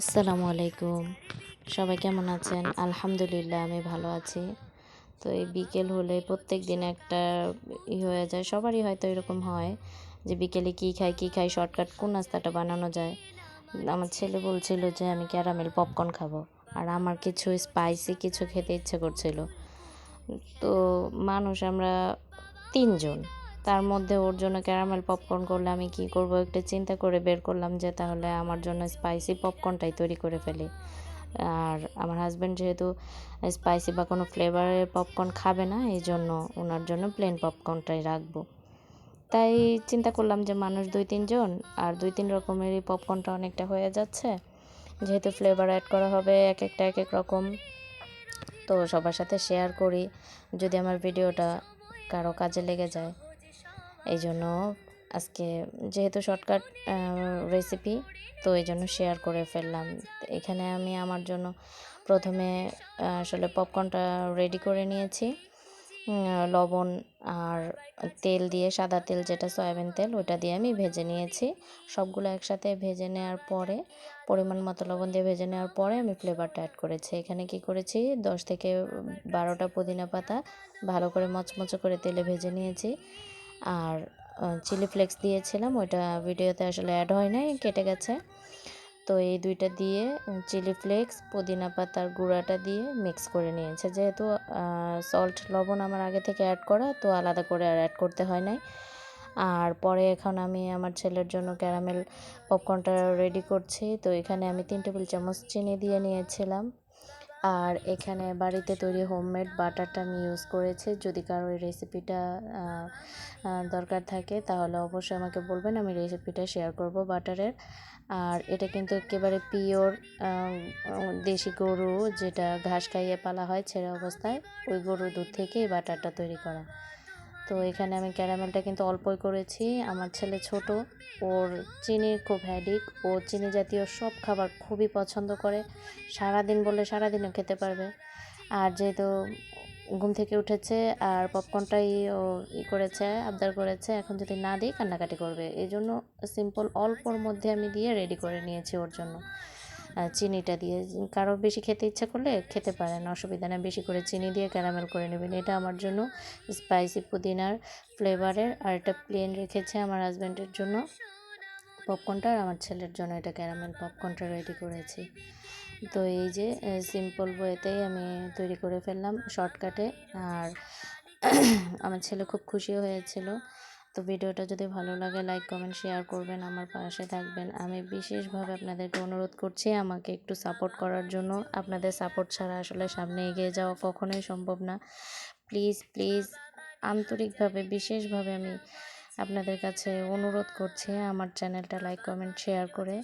আসসালামু আলাইকুম। সবাই কেমন আছেন? আলহামদুলিল্লাহ, আমি ভালো আছি। তো এই বিকেল হলে প্রত্যেক দিন একটা ই হয়ে যায়, সবারই হয়তো এরকম হয় যে বিকেলে কী খাই কী খাই, শর্টকাট কোন নাস্তাটা বানানো যায়। আমার ছেলে বলছিল যে, আমি ক্যারামেল পপকর্ন খাব। আর আমার কিছু স্পাইসি কিছু খেতে ইচ্ছে করছিল। তো মানুষ আমরা তিনজন। তার মধ্যে ওর জন্য ক্যারামেল পপকর্ন করলে আমি কি করব? একটু চিন্তা করে বের করলাম যে তাহলে আমার জন্য স্পাইসি পপকর্নটাই তৈরি করে ফেলি। আর আমার হাজব্যান্ড যেহেতু স্পাইসি বা কোনো ফ্লেভারের পপকর্ন খাবে না, এই জন্য ওনার জন্য প্লেন পপকর্নটাই রাখব। তাই চিন্তা করলাম যে মানুষ দুই তিনজন আর দুই তিন রকমেরই পপকর্নটা অনেকটা হয়ে যাচ্ছে। যেহেতু ফ্লেভার অ্যাড করা হবে এক একটা এক এক রকম, তো সবার সাথে শেয়ার করি। যদি আমার ভিডিওটা কারও কাজে লেগে যায় এই জন্য আজকে যেহেতু শর্টকাট রেসিপি তো এই জন্য শেয়ার করে ফেললাম। এখানে আমি আমার জন্য প্রথমে আসলে পপকর্নটা রেডি করে নিয়েছি। লবণ আর তেল দিয়ে সাদা তেল যেটা সয়াবিন তেল ওটা দিয়ে আমি ভেজে নিয়েছি। সবগুলো একসাথে ভেজে নেওয়ার পরে, পরিমাণ মতো লবণ দিয়ে ভেজে নেওয়ার পরে আমি ফ্লেভারটা অ্যাড করেছি। এখানে কি করেছি? দশ থেকে বারোটা পুদিনা পাতা ভালো করে মচমচে করে তেলে ভেজে নিয়েছি। আর চিলি ফ্লেক্স দিয়েছিলাম, ওইটা ভিডিওতে আসলে অ্যাড হয় নাই, কেটে গেছে। তো এই দুইটা দিয়ে চিলি ফ্লেক্স পুদিনা পাতার গুঁড়াটা দিয়ে মিক্স করে নিয়েছে। যেহেতু সল্ট লবণ আমার আগে থেকে অ্যাড করা, তো আলাদা করে আর অ্যাড করতে হয় নাই। আর পরে এখন আমি আমার ছেলের জন্য ক্যারামেল পপকর্নটা রেডি করছি। তো এখানে আমি তিন টেবিল চামচ চিনি দিয়ে নিয়েছিলাম। আর এখানে বাড়িতে তৈরি হোমমেড বাটারটা আমি ইউজ করেছি। যদি কারও এই রেসিপিটা দরকার থাকে, তাহলে অবশ্যই আমাকে বলবেন, আমি রেসিপিটা শেয়ার করব বাটারের। আর এটা কিন্তু একেবারে পিওর দেশি গরু, যেটা ঘাস খাইয়ে পালা হয় ছেঁড়া অবস্থায়, ওই গরুর দুধ থেকেই বাটারটা তৈরি করা। তো এখানে আমি ক্যারামেলটা কিন্তু অল্পই করেছি। আমার ছেলে ছোট, ওর চিনির খুব হ্যাডিক ও চিনি জাতীয় সব খাবার খুবই পছন্দ করে। সারাদিন বললে সারাদিনও খেতে পারবে। আর যেহেতু ঘুম থেকে উঠেছে আর পপকর্নটাই ও ই করেছে, আবদার করেছে, এখন যদি না দিই কান্নাকাটি করবে এই জন্য সিম্পল অল্পর মধ্যে আমি দিয়ে রেডি করে নিয়েছি ওর জন্য। চিনিটা দিয়ে। কারও বেশি খেতে ইচ্ছা করলে খেতে পারেন, অসুবিধা নেই। বেশি করে চিনি দিয়ে ক্যারামেল করে নেবেন। এটা আমার জন্য স্পাইসি পুদিনার ফ্লেভারের আর এটা প্লেন রেখেছে আমার হাজব্যান্ডের জন্য। পপকর্নটা আর আমার ছেলের জন্য। এটা ক্যারামেল পপকর্নটা রেডি করেছি। তো এই যে সিম্পল ওয়েতেই আমি তৈরি করে ফেললাম শর্টকাটে আর আমার ছেলে খুব খুশি হয়েছিল। তো ভিডিওটা যদি ভালো লাগে লাইক কমেন্ট শেয়ার করবেন, আমার পাশে থাকবেন। আমি বিশেষভাবে আপনাদেরকে অনুরোধ করছি আমাকে একটু সাপোর্ট করার জন্য। আপনাদের সাপোর্ট ছাড়া আসলে সামনে এগিয়ে যাওয়া কখনোই সম্ভব না। প্লিজ প্লিজ আন্তরিকভাবে, বিশেষভাবে আমি আপনাদের কাছে অনুরোধ করছি আমার চ্যানেলটা লাইক কমেন্ট শেয়ার করে।